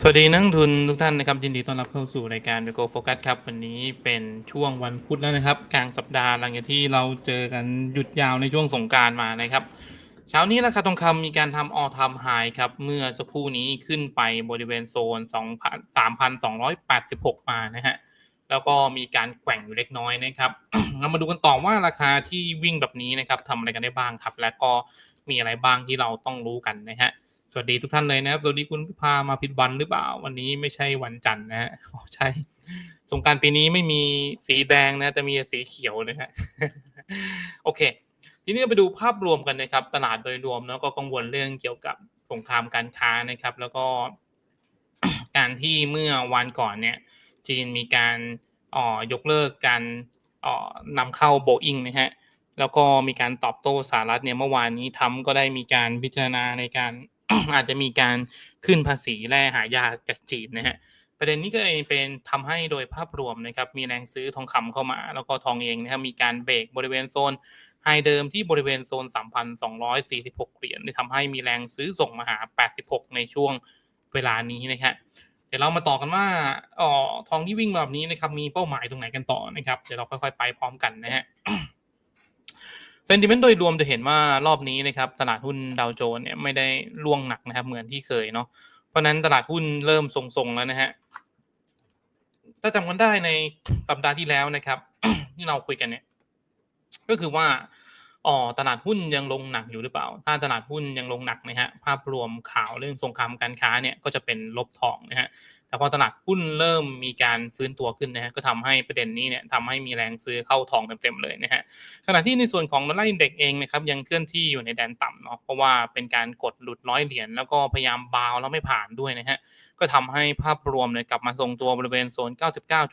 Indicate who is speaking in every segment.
Speaker 1: สวัสดีนักทุนทุกท่านนะครับยินดีต้อนรับเข้าสู่รายการ The Go Focus ครับ วันนี้เป็นช่วงวันพุธแล้วนะครับ กลางสัปดาห์หลังจากที่เราเจอกันหยุดยาวในช่วงสงการมานะครับ เช้านี้ราคาทองคำมีการทำ all time high ครับ เมื่อสักครู่นี้ขึ้นไปบริเวณโซน2 3,286 มานะฮะแล้วก็มีการแกว่งอยู่เล็กน้อยนะครับเรามาดูกันต่อว่าราคาที่วิ่งแบบนี้นะครับทำอะไรกันได้บ้างครับ และก็มีอะไรบ้างที่เราต้องรู้กันนะฮะ วัสดีทุกท่านเลยนะครับ สวัสดีคุณพิพามาผิดวันหรือเปล่า วันนี้ไม่ใช่วันจันทร์นะฮะใช่ สงการปีนี้ไม่มีสีแดงนะ แต่มีสีเขียวนะฮะ โอเค ทีนี้ไปดูภาพรวมกันนะครับ ตลาดโดยรวมแล้วก็กังวลเรื่องเกี่ยวกับสงครามการค้านะครับ แล้วก็การที่เมื่อวันก่อนเนี่ย จีนมีการอ่อยกเลิกการอ่อนำเข้าโบอิงนะฮะ แล้วก็มีการตอบโต้สหรัฐเนี่ยเมื่อวานนี้ทำก็ได้มีการพิจารณาในการ อาจจะมีการขึ้นภาษีแร่หายากจากจีนนะฮะประเด็นนี้ก็เลยเป็นทำให้โดยภาพรวมนะครับมีแรงซื้อทองคำเข้ามา แล้วก็ทองเองนะครับมีการเบรกบริเวณโซนไฮเดิมที่บริเวณโซน 3,246 เหรียญที่ทำให้มีแรงซื้อส่งมาหา 86 ในช่วงเวลานี้นะฮะเดี๋ยวเรามาต่อกันว่าอ๋อทองที่วิ่งมาแบบนี้นะครับมีเป้าหมายตรงไหนกันต่อนะครับ เดี๋ยวเราค่อยๆไปพร้อมกันนะฮะ เซนติเมนต์โดยรวมจะเห็นว่ารอบนี้นะครับตลาดหุ้นดาวโจนส์เนี่ยไม่ได้ล่วงหนักนะครับ เหมือนที่เคยเนาะเพราะนั้นตลาดหุ้นเริ่มทรงๆแล้วนะฮะถ้าจำกันได้ในสัปดาห์ที่แล้วนะครับที่เราคุยกันเนี่ย ก็คือว่าอ๋อตลาดหุ้นยังลงหนักอยู่หรือเปล่า ถ้าตลาดหุ้นยังลงหนักนะฮะภาพรวมข่าวเรื่องสงครามการค้าเนี่ยก็จะเป็นลบทองนะฮะ แต่พอตลาดหุ้นเริ่มมีการฟื้นตัวขึ้นนะฮะก็ทำให้ประเด็นนี้เนี่ยทำให้มีแรงซื้อเข้าทองเต็มๆเลยนะฮะขณะที่ในส่วนของดอลลาร์อินเด็กเองนะครับยังเคลื่อนที่อยู่ในแดนต่ำเนาะเพราะว่าเป็นการกดหลุดร้อยเหรียญแล้วก็พยายามบาวแล้วไม่ผ่านด้วยนะฮะก็ทำให้ภาพรวมเนี่ยกลับมาทรงตัวบริเวณโซน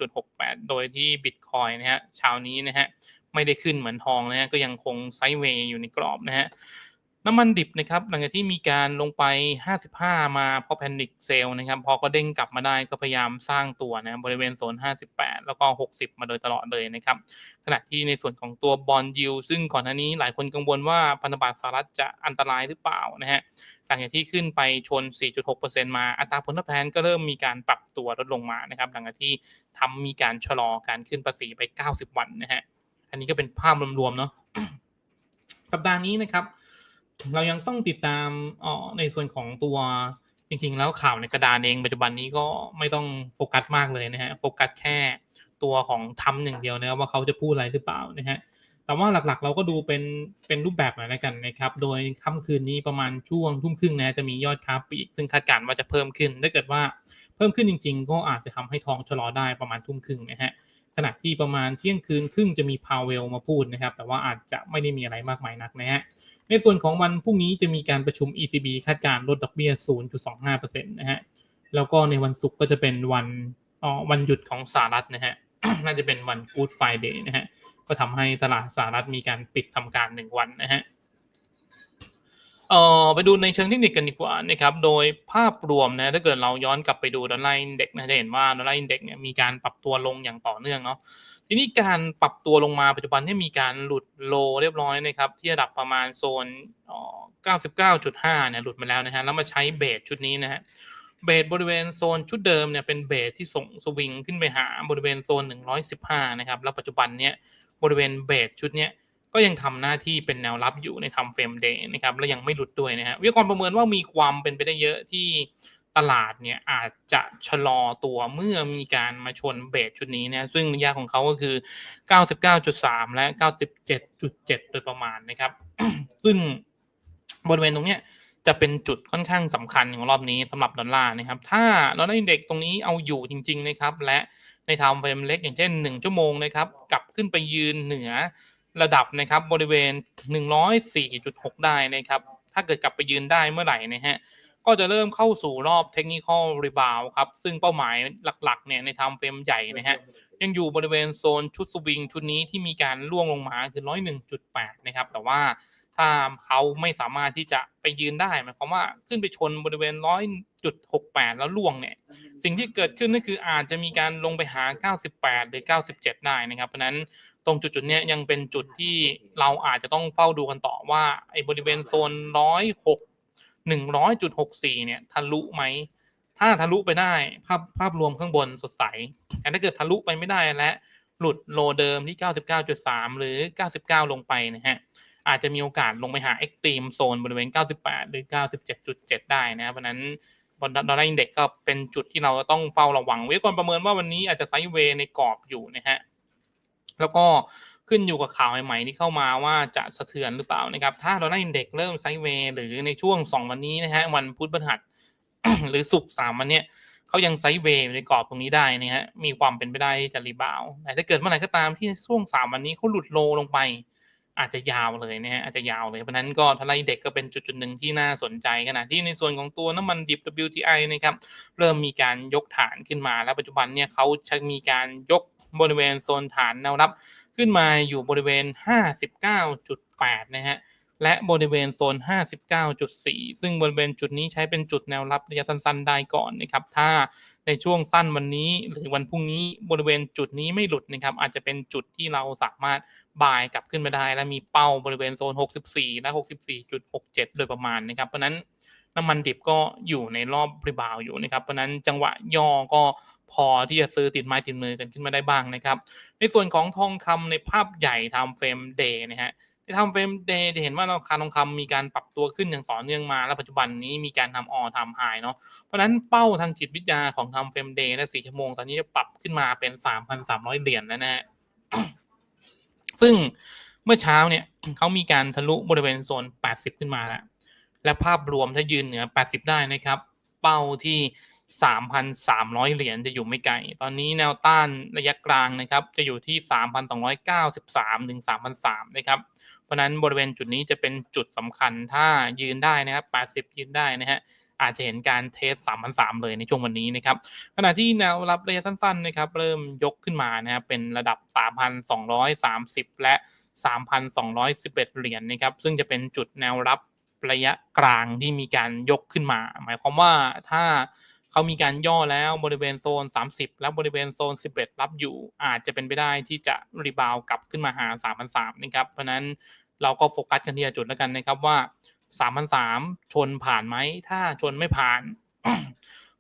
Speaker 1: 99.68 โดยที่บิตคอยนะฮะเช้านี้นะฮะไม่ได้ขึ้นเหมือนทองนะฮะก็ยังคงไซด์เวย์อยู่ในกรอบนะฮะ น้ำมันดิบนะครับหลังจากที่มีการลงไป 55 มาพอแพนิคเซลนะครับพอก็เด้งกลับมาได้ก็พยายามสร้างตัวนะบริเวณโซน 58 แล้วก็ 60 มาโดยตลอดเลยนะครับขณะที่ในส่วนของตัวบอลยิวซึ่งก่อนหน้านี้หลายคนกังวลว่าพันธบัตรสหรัฐจะอันตรายหรือเปล่านะฮะหลังจากที่ขึ้นไปชน 4.6%มาอัตราผลตอบแทนก็เริ่มมีการปรับตัวลดลงมานะครับหลังจากที่ทำมีการชะลอการขึ้นภาษีไป 90 วันนะฮะอันนี้ก็เป็นภาพรวมๆเนาะสัปดาห์นี้นะครับ เรายังต้องติดตามอ๋อในส่วนของตัวจริงๆ แล้วข่าวในกระดานเองปัจจุบันนี้ก็ไม่ต้องโฟกัสมากเลยนะฮะโฟกัสแค่ตัวของทำหนึ่างเดียวนะครับว่าเขาจะพูดอะไรหรือเปล่านะฮะแต่ว่าหลักๆ เราก็ดูเป็นเป็นรูปแบบหน่อยแล้วกันนะครับ โดยค่ำคืนนี้ประมาณช่วงทุ่มครึ่งนะจะมียอดค้าปลีกซึ่งคาดการณ์ว่าจะเพิ่มขึ้นถ้าเกิดว่าเพิ่มขึ้นจริง ๆ ก็อาจจะทำให้ทองชะลอได้ประมาณทุ่มครึ่งนะฮะขณะที่ประมาณเที่ยงคืนครึ่งจะมีพาวเวลมาพูดนะครับ แต่ว่าอาจจะไม่ได้มีอะไรมากมายนักนะฮะ ในส่วนของวันพรุ่งนี้จะมีการประชุม ECB คาดการลดดอกเบี้ย 0.25%นะฮะ แล้วก็ในวันศุกร์ก็จะเป็นวันอ๋อวันหยุดของสหรัฐนะฮะ น่าจะเป็นวัน Good Friday นะฮะ ก็ทำให้ตลาดสหรัฐมีการปิดทำการหนึ่งวันนะฮะเอ่อไปดูในเชิงเทคนิคกันดีกว่านะครับ โดยภาพรวมนะถ้าเกิดเราย้อนกลับไปดูดอลลาร์อินเด็กนะจะเห็นว่าดอลลาร์อินเด็กเนี่ยมีการปรับตัวลงอย่างต่อเนื่องเนาะ ทีนี้การปรับตัวลงมาปัจจุบันเนี่ยมีการหลุดโลเรียบร้อยนะครับที่ระดับประมาณโซน 99.5 เนี่ยหลุดมาแล้วนะฮะแล้วมาใช้เบสชุดนี้นะฮะเบสบริเวณโซนชุดเดิมเนี่ยเป็นเบสที่ส่งสวิงขึ้นไปหาบริเวณโซน 115 นะครับแล้วปัจจุบันเนี่ยบริเวณเบสชุดเนี้ยก็ยังทำหน้าที่เป็นแนวรับอยู่ในทำเฟรมเดย์นะครับและยังไม่หลุดด้วยนะฮะวิเคราะห์ประเมินว่ามีความเป็นไปได้เยอะที่ ตลาดเนี่ยอาจจะชะลอตัวเมื่อมีการมาชนเบสชุดนี้นะซึ่งระยะของเขาก็คือ 99.3 และ 97.7 โดยประมาณนะครับ ซึ่งบริเวณตรงเนี้ยจะเป็นจุดค่อนข้างสำคัญของรอบนี้สำหรับดอลลาร์นะครับ ถ้าดอลลาร์อินเด็กตรงนี้เอาอยู่จริง ๆนะครับ และในทม์เฟรมเล็กอย่างเช่น 1 ชั่วโมงนะครับกลับขึ้นไปยืนเหนือระดับนะครับบริเวณ 104.6 ได้นะครับ ถ้าเกิดกลับไปยืนได้เมื่อไหร่นะฮะ ก็จะเริ่มเข้าสู่รอบเทคนิคอลรีบาวครับ ซึ่งเป้าหมายหลักๆเนี่ยในไทม์เฟรมใหญ่นะฮะยังอยู่บริเวณโซนชุดสวิงชุดนี้ที่มีการล่วงลงมาคือ101.8นะครับ แต่ว่าถ้าเขาไม่สามารถที่จะไปยืนได้หมายความว่าขึ้นไปชนบริเวณ100.68แล้วล่วงเนี่ย สิ่งที่เกิดขึ้นก็คืออาจจะมีการลงไปหา98หรือ97ได้นะครับ เพราะฉะนั้นตรงจุดๆเนี้ยยังเป็นจุดที่เราอาจจะต้องเฝ้าดูกันต่อว่าไอ้บริเวณโซน 106 100.64เนี่ยทะลุไหม ถ้าทะลุไปได้ภาพภาพรวมข้างบนสดใสแต่ถ้าเกิดทะลุไปไม่ได้และ หลุดโลเดิมที่ 99.3 หรือ 99 ลงไปนะฮะอาจจะมีโอกาสลงไปหา extreme zone บริเวณ 98 หรือ 97.7 ได้นะครับเพราะนั้นบอลดอลลาร์อินเด็กก็เป็นจุดที่เราต้องเฝ้าระวังไว้ก่อนประเมินว่าวันนี้อาจจะไซด์เวย์ในกรอบอยู่นะฮะแล้วก็ ขึ้นอยู่กับข่าวใหม่ๆที่เข้ามาว่าจะสะเทือนหรือเปล่านะครับ ถ้าดอลลาร์อินเด็กเริ่มไซด์เวย์หรือในช่วง 2 วันนี้นะฮะวันพุธพฤหัสหรือศุกร์สามวันเนี้ยเขายังไซด์เวย์ในกรอบตรงนี้ได้นะฮะมีความเป็นไปได้ที่จะรีบาวแต่ถ้าเกิดเมื่อไหร่ก็ตามที่ช่วงสามวันนี้เขาหลุดโลลงไป อาจจะยาวเลยนะฮะอาจจะยาวเลยเพราะนั้นก็ทลายเด็กก็เป็นจุดจุดหนึ่งที่น่าสนใจขณะที่ในส่วนของตัวน้ำมันดิบ WTI นะครับเริ่มมีการยกฐานขึ้นมา แล้วปัจจุบันเนี่ยเขาจะมีการยกบริเวณโซนฐานแนวรับ ขึ้นมาอยู่บริเวณ 59.8 นะฮะ และบริเวณโซน 59.4 ซึ่งบริเวณจุดนี้ใช้เป็นจุดแนวรับระยะสั้นๆ ได้ก่อนนะครับ ถ้าในช่วงสั้นวันนี้หรือวันพรุ่งนี้บริเวณจุดนี้ไม่หลุดนะครับ อาจจะเป็นจุดที่เราสามารถบายกลับขึ้นมาได้ และมีเป้าบริเวณโซน 64 และ 64.67 โดยประมาณนะครับ เพราะนั้นน้ำมันดิบก็อยู่ในรอบรีบาวอยู่นะครับ เพราะนั้นจังหวะย่อก็ พอที่จะซื้อติดไม้ติดมือกันขึ้นมาได้บ้างนะครับ ในส่วนของทองคำในภาพใหญ่ทำเฟรมเดย์นะฮะในทำเฟรมเดย์จะเห็นว่าราคาทองคำมีการปรับตัวขึ้นอย่างต่อเนื่องมา และปัจจุบันนี้มีการทำออทำไฮเนาะเพราะฉะนั้นเป้าทางจิตวิทยาของทำเฟรมเดย์และสี่ชั่วโมงตอนนี้จะปรับขึ้นมาเป็น3,300เหรียญแล้วนะฮะซึ่งเมื่อเช้าเนี่ยเขามีการทะลุบริเวณโซน 80 ขึ้นมาแล้วและภาพรวมถ้ายืนเหนือ 80 ได้นะครับ เป้าที่ 3,300 เหรียญจะอยู่ไม่ไกล ตอนนี้แนวต้านระยะกลางนะครับ จะอยู่ที่ 3,293 ถึง3,300นะครับ เพราะนั้นบริเวณจุดนี้จะเป็นจุดสำคัญถ้ายืนได้นะครับ 80 ยืนได้นะฮะอาจจะเห็นการเทส3,300เลยในช่วงวันนี้นะครับ ขณะที่แนวรับระยะสั้นๆนะครับ เริ่มยกขึ้นมานะครับเป็นระดับ 3,230 และ 3,211 เหรียญนะครับ ซึ่งจะเป็นจุดแนวรับระยะกลางที่มีการยกขึ้นมา หมายความว่าถ้า เขามีการย่อแล้วบริเวณโซน 30 และบริเวณโซน 11 รับอยู่ อาจจะเป็นไปได้ที่จะรีบาวกลับขึ้นมาหา 3,300นะครับเพราะนั้นเราก็โฟกัสกันที่จุดแล้วกันนะครับว่า 3,300 ชนผ่านไหม ถ้าชนไม่ผ่าน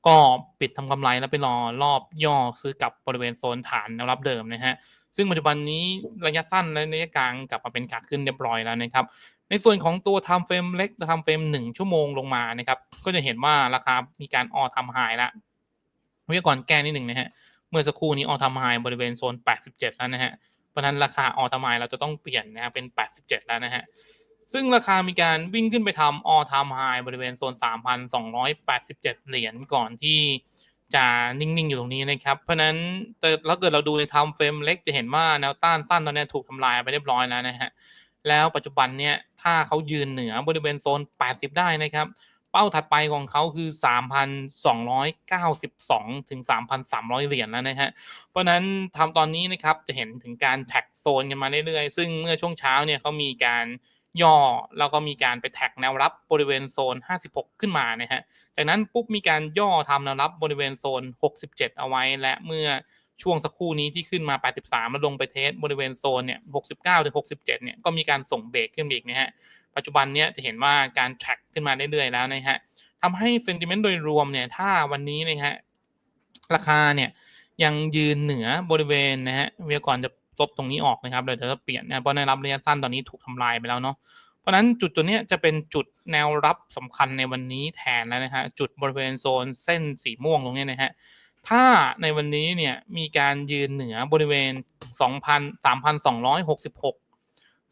Speaker 1: ก็ปิดทำกำไรแล้วไปรอรอบย่อซื้อกลับบริเวณโซนฐานแนวรับเดิมนะฮะซึ่งปัจจุบันนี้ระยะสั้นและระยะกลางกลับมาเป็นขาขึ้นเรียบร้อยแล้วนะครับ ในส่วนของตัวทำเฟรมเล็กทำเฟรมหนึ่งชั่วโมงลงมานะครับ ก็จะเห็นว่าราคามีการออทำไฮแล้วเมื่อก่อนแก้นิดหนึ่งนะฮะ เมื่อสักครู่นี้ออทำไฮบริเวณโซน 87 แล้วนะฮะ เพราะนั้นราคาออทำไฮเราจะต้องเปลี่ยนนะครับเป็น 87 แล้วนะฮะ ซึ่งราคามีการวิ่งขึ้นไปทำออทำไฮบริเวณโซน 3,287 เหรียญก่อนที่จะนิ่ง ๆ อยู่ตรงนี้นะครับ เพราะนั้นแต่ถ้าเกิดเราดูในทำเฟรมเล็กจะเห็นว่าแนวต้านสั้นตอนนี้ถูกทำลายไปเรียบร้อยแล้วนะฮะ แล้วปัจจุบันเนี่ยถ้าเขายืนเหนือบริเวณโซน 80 ได้นะครับ เป้าถัดไปของเขาคือ 3,292 ถึง 3,300 เหรียญแล้วนะฮะเพราะนั้นทำตอนนี้นะครับจะเห็นถึงการแท็กโซนกันมาเรื่อยๆ ซึ่งเมื่อช่วงเช้าเนี่ยเขามีการย่อแล้วก็มีการไปแท็กแนวรับบริเวณโซน 56 ขึ้นมานะฮะ จากนั้นปุ๊บมีการย่อทำแนวรับบริเวณโซน 67 เอาไว้และเมื่อ ช่วงสักครู่นี้ที่ขึ้นมา 83 แล้วลงไปเทสบริเวณโซนเนี่ย 69ถึง67 เนี่ยก็มีการส่งเบรกขึ้นอีกนะฮะ ปัจจุบันเนี่ยจะเห็นว่าการแทร็กขึ้นมาเรื่อยๆแล้วนะฮะทำให้เซนติเมนต์โดยรวมเนี่ยถ้าวันนี้นะฮะราคาเนี่ยยังยืนเหนือบริเวณนะฮะเวียก่อนจะลบตรงนี้ออกนะครับเดี๋ยวจะเปลี่ยนนะเพราะในรับระยะสั้นตอนนี้ถูกทำลายไปแล้วเนาะเพราะนั้นจุดตัวเนี้ยจะเป็นจุดแนวรับสำคัญในวันนี้แทนแล้วนะฮะจุดบริเวณโซนเส้นสีม่วงตรงนี้นะฮะ ถ้าในวันนี้เนี่ยมีการยืนเหนือบริเวณ 2,000 3,266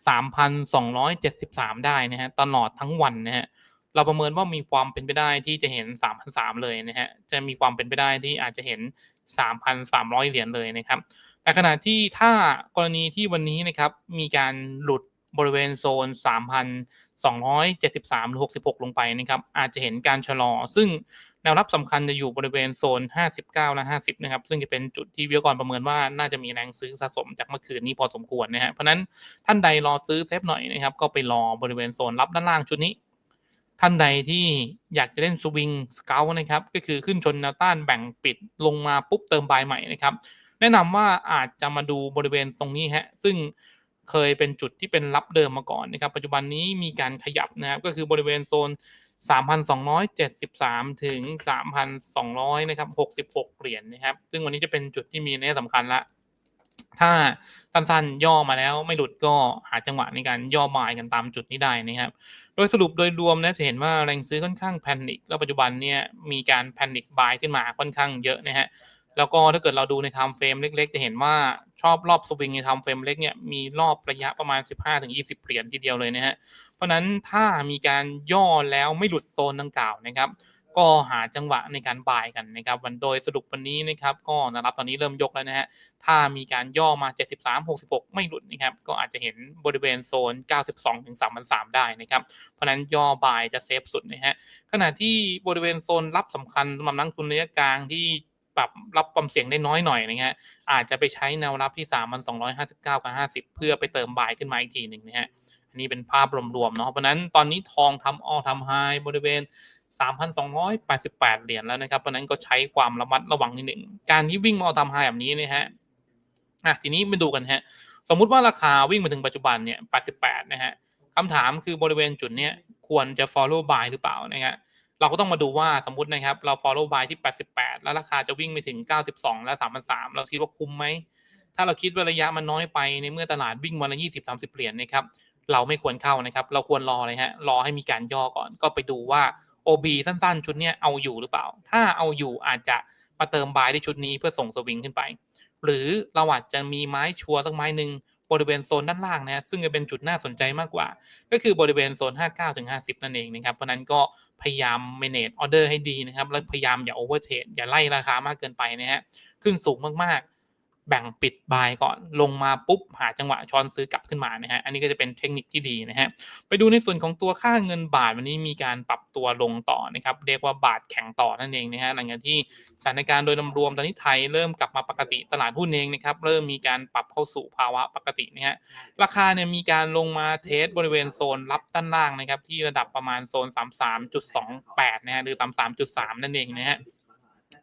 Speaker 1: 3,273 ได้นะฮะตลอดทั้งวันนะฮะเราประเมินว่ามีความเป็นไปได้ที่จะเห็น3,300เลยนะฮะจะมีความเป็นไปได้ที่อาจจะเห็น 3,300 เหรียญเลยนะครับแต่ขณะที่ถ้ากรณีที่วันนี้นะครับมีการหลุดบริเวณโซน 3,273หรือ66 ลงไปนะครับอาจจะเห็นการชะลอ ซึ่ง แนวรับสำคัญจะอยู่บริเวณโซน 59 และ 50 นะครับ ซึ่งจะเป็นจุดที่วิวกรประเมินว่าน่าจะมีแรงซื้อสะสมจากเมื่อคืนนี้พอสมควรนะฮะ เพราะนั้นท่านใดรอซื้อเซฟหน่อยนะครับ ก็ไปรอบริเวณโซนรับด้านล่างชุดนี้ ท่านใดที่อยากจะเล่นสวิงสเกลนะครับ ก็คือขึ้นชนแนวต้านแบ่งปิดลงมาปุ๊บเติมบายใหม่นะครับ แนะนำว่าอาจจะมาดูบริเวณตรงนี้ฮะ ซึ่งเคยเป็นจุดที่เป็นรับเดิมมาก่อนนะครับ ปัจจุบันนี้มีการขยับนะครับ ก็คือบริเวณโซน 3,273 ถึง 3,200 นะครับ 66 เหรียญนะครับ ซึ่งวันนี้จะเป็นจุดที่มีนัยสำคัญละ ถ้าสั้นๆย่อมาแล้วไม่หลุดก็หาจังหวะในการย่อบายกันตามจุดนี้ได้นะครับ โดยสรุปโดยรวมนะจะเห็นว่าแรงซื้อค่อนข้างแพนิคแล้วปัจจุบันเนี่ยมีการแพนิคบายขึ้นมาค่อนข้างเยอะนะฮะแล้วก็ถ้าเกิดเราดูในไทม์เฟรมเล็ก ๆ จะเห็นว่าชอบรอบสวิงในไทม์เฟรมเล็กเนี่ยมีรอบระยะประมาณ 15-20 เหรียญทีเดียวเลยนะฮะ เพราะนั้นถ้ามีการย่อแล้วไม่หลุดโซนดังกล่าวนะครับ ก็หาจังหวะในการบ่ายกันนะครับ วันโดยสรุปวันนี้นะครับก็นะครับตอนนี้เริ่มยกแล้วนะฮะถ้ามีการย่อมา 73 66 ไม่หลุดนะครับ ก็อาจจะเห็นบริเวณโซน 92ถึง3,300ได้นะครับ เพราะนั้นย่อบายจะเซฟสุดนะฮะ ขณะที่บริเวณโซนรับสำคัญสำหรับนักลงทุนระยะกลางที่ปรับรับความเสี่ยงได้น้อยหน่อยนะฮะ อาจจะไปใช้แนวรับที่ 3,259 กับ 50 เพื่อไปเติมบายขึ้นมาอีกทีหนึ่งนะฮะ นนี้เป็นภาพรวมๆเนาะเพราะฉะนั้นตอนนี้ทองทำออทำไฮบริเวณ 3,288 เหรียญแล้วนะครับ เพราะนั้นก็ใช้ความระมัดระวังนิดหนึ่ง การที่วิ่งมาทำไฮแบบนี้นะฮะอะทีนี้มาดูกันฮะ สมมุติว่าราคาวิ่งมาถึงปัจจุบันเนี่ย 88 นะฮะคำถามคือบริเวณจุดเนี้ยควรจะ follow buy หรือเปล่านะฮะเราก็ต้องมาดูว่าสมมตินะครับ เรา follow buy ที่ 88 แล้วราคาจะวิ่งไปถึง 92 และ3,300เราคิดว่าคุ้มไหมถ้าเราคิดว่าระยะมันน้อยไปในเมื่อตลาดวิ่งวันละ20-30 เหรียญนะครับ เราไม่ควรเข้านะครับ เราควรรอเลยฮะรอให้มีการย่อก่อน ก็ไปดูว่า OB สั้นๆ ชุดเนี้ยเอาอยู่หรือเปล่า ถ้าเอาอยู่อาจจะมาเติมบายในชุดนี้เพื่อส่งสวิงขึ้นไป หรือเราอาจจะมีไม้ชัวร์สักไม้หนึ่งบริเวณโซนด้านล่างนะซึ่งจะเป็นจุดน่าสนใจมากกว่า ก็คือบริเวณโซน 59ถึง50 นั่นเองนะครับเพราะนั้นก็พยายาม manage order ให้ดีนะครับ แล้วพยายามอย่า overtrade อย่าไล่ราคามากเกินไปนะฮะขึ้นสูงมากๆ แบ่งปิดบายก่อนลงมาปุ๊บหาจังหวะช้อนซื้อกลับขึ้นมานะฮะอันนี้ก็จะเป็นเทคนิคที่ดีนะฮะไปดูในส่วนของตัวค่าเงินบาทวันนี้มีการปรับตัวลงต่อนะครับเรียกว่าบาทแข็งต่อนั่นเองนะฮะหลังจากที่สถานการณ์โดยรวมตอนนี้ไทยเริ่มกลับมาปกติตลาดหุ้นเองนะครับเริ่มมีการปรับเข้าสู่ภาวะปกตินะฮะราคาเนี่ยมีการลงมาเทสบริเวณโซนรับด้านล่างนะครับที่ระดับประมาณโซน 33.28นะฮะหรือ 33.3 นั่นเองนะฮะ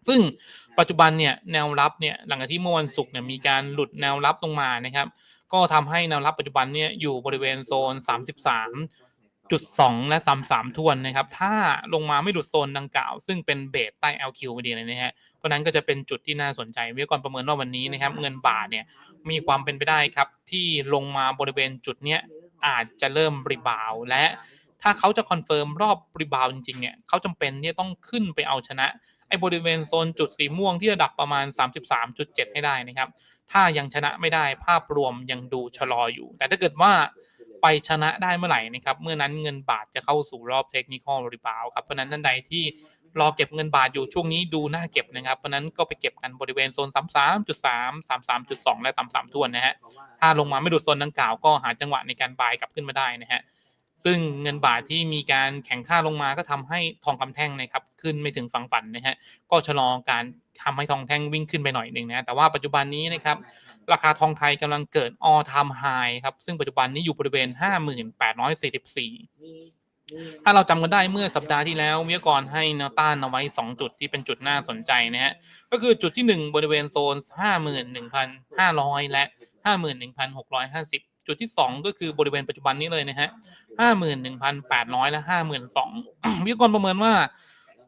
Speaker 1: ซึ่งปัจจุบันเนี่ยแนวรับเนี่ยหลังจากที่เมื่อวันศุกร์เนี่ยมีการหลุดแนวรับลงมานะครับ ก็ทำให้แนวรับปัจจุบันเนี่ยอยู่บริเวณโซน 33.2 และ 33 ทวนนะครับ ถ้าลงมาไม่หลุดโซนดังกล่าว ซึ่งเป็นเบสใต้ LQ พอดีเลยนะฮะเพราะนั้นก็จะเป็นจุดที่น่าสนใจวิทยากรประเมินว่าวันนี้นะครับ เงินบาทเนี่ยมีความเป็นไปได้ครับ ที่ลงมาบริเวณจุดเนี้ยอาจจะเริ่มรีบาวและถ้าเขาจะคอนเฟิร์มรอบรีบาวจริงๆเนี่ยเขาจำเป็นที่จะต้องขึ้นไปเอาชนะ ไอ้บริเวณโซนจุดสีม่วงที่ระดับประมาณ 33.7 ให้ได้นะครับ ถ้ายังชนะไม่ได้ภาพรวมยังดูชะลออยู่ แต่ถ้าเกิดว่าไปชนะได้เมื่อไหร่นะครับ เมื่อนั้นเงินบาทจะเข้าสู่รอบเทคนิคอลรีบาวครับ เพราะนั้นท่านใดที่รอเก็บเงินบาทอยู่ช่วงนี้ดูน่าเก็บนะครับ เพราะฉะนั้นก็ไปเก็บกันบริเวณโซน 33.3 33.2 และ 33ทวนนะฮะ ถ้าลงมาไม่ดูโซนดังกล่าวก็หาจังหวะในการบายกลับขึ้นมาได้นะฮะ ซึ่งเงินบาทที่มีการแข่งค่าลงมาก็ทำให้ทองคำแท่งนะครับขึ้นไม่ถึงฝั่งฝันนะฮะก็ชะลอการทำให้ทองแท่งวิ่งขึ้นไปหน่อยหนึ่งนะแต่ว่าปัจจุบันนี้นะครับราคาทองไทยกำลังเกิด all time high ครับซึ่งปัจจุบันนี้อยู่บริเวณ 5844ถ้าเราจำกันได้เมื่อสัปดาห์ที่แล้ววิทยากรให้แนวต้านเอาไว้ 2 จุดที่เป็นจุดน่าสนใจนะฮะก็คือจุดที่ 1 บริเวณโซน 51,500 และ 51,650 จุดที่ 2 ก็คือบริเวณปัจจุบันนี้เลยนะฮะ51,800แปดร้อยและ52,000วิทยากรประเมินว่า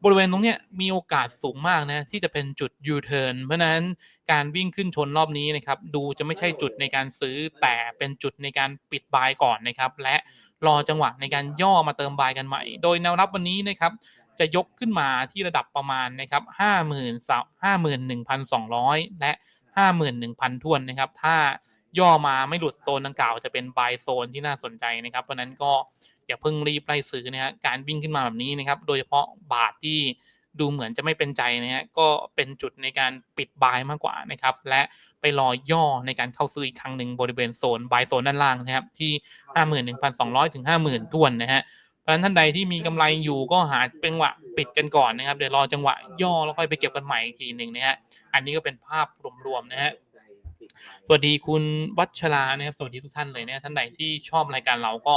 Speaker 1: บริเวณตรงเนี้ยมีโอกาสสูงมากนะที่จะเป็นจุด U-turn เพราะฉะนั้นการวิ่งขึ้นชนรอบนี้นะครับดูจะไม่ใช่จุดในการซื้อแต่เป็นจุดในการปิดบายก่อนนะครับ และรอจังหวะในการย่อมาเติมบายกันใหม่ โดยแนวรับวันนี้นะครับจะยกขึ้นมาที่ระดับประมาณนะครับ50,000 51,200และ51,000ทวนนะครับ ถ้า ย่อมาไม่หลุดโซนดังกล่าวจะเป็นบายโซนที่น่าสนใจนะครับ เพราะนั้นก็อย่าเพิ่งรีบไล่ซื้อนะฮะการวิ่งขึ้นมาแบบนี้นะครับ โดยเฉพาะบาทที่ดูเหมือนจะไม่เป็นใจนะฮะก็เป็นจุดในการปิดบายมากกว่านะครับ และไปรอย่อในการเข้าซื้ออีกครั้งหนึ่งบริเวณโซนบายโซนด้านล่างนะครับ ที่ 51,200 ถึง 50,000ทวนนะฮะเพราะฉะนั้นท่านใดที่มีกำไรอยู่ก็หาจังหวะปิดกันก่อนนะครับ เดี๋ยวรอจังหวะย่อแล้วค่อยไปเก็บกันใหม่อีกทีหนึ่งนะฮะอันนี้ก็เป็นภาพรวมๆนะฮะ สวัสดีคุณวัชรานะครับ สวัสดีทุกท่านเลยนะท่านใดที่ชอบรายการเราก็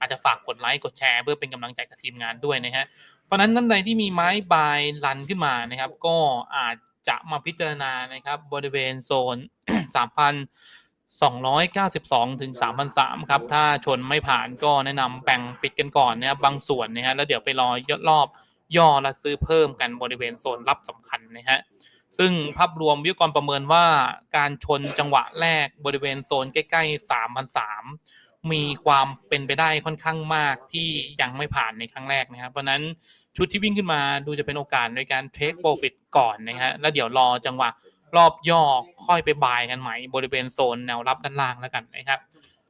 Speaker 1: อาจจะฝากกดไลค์กดแชร์ เพื่อเป็นกำลังใจกับทีมงานด้วยนะฮะเพราะนั้นท่านใดที่มีไม้บายรันขึ้นมานะครับ ก็อาจจะมาพิจารณานะครับบริเวณโซน 3,292 ถึง 3,003ครับ ถ้าชนไม่ผ่านก็แนะนำแบ่งปิดกันก่อนนะครับบางส่วนนะฮะแล้วเดี๋ยวไปรอยอดรอบย่อและซื้อเพิ่มกันบริเวณโซนรับสำคัญนะฮะ ซึ่งภาพรวมวิทยากรประเมินว่าการชนจังหวะแรกบริเวณโซนใกล้ๆ3,003มีความเป็นไปได้ค่อนข้างมากที่ยังไม่ผ่านในครั้งแรกนะครับ เพราะฉะนั้นชุดที่วิ่งขึ้นมาดูจะเป็นโอกาสในการเทคโปรฟิตก่อนนะฮะแล้วเดี๋ยวรอจังหวะรอบย่อค่อยไปบายกันใหม่บริเวณโซนแนวรับด้านล่างแล้วกันนะครับ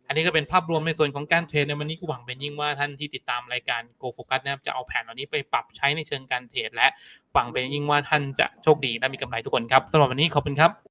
Speaker 1: อันนี้ก็เป็นภาพรวมในส่วนของการเทรดในวันนี้ก็หวังเป็นยิ่งว่าท่านที่ติดตามรายการ Go Focus นะครับจะเอาแผนเหล่านี้ไปปรับใช้ในเชิงการเทรดและหวังเป็นยิ่งว่าท่านจะโชคดีและมีกำไรทุกคนครับสำหรับวันนี้ขอบคุณครับ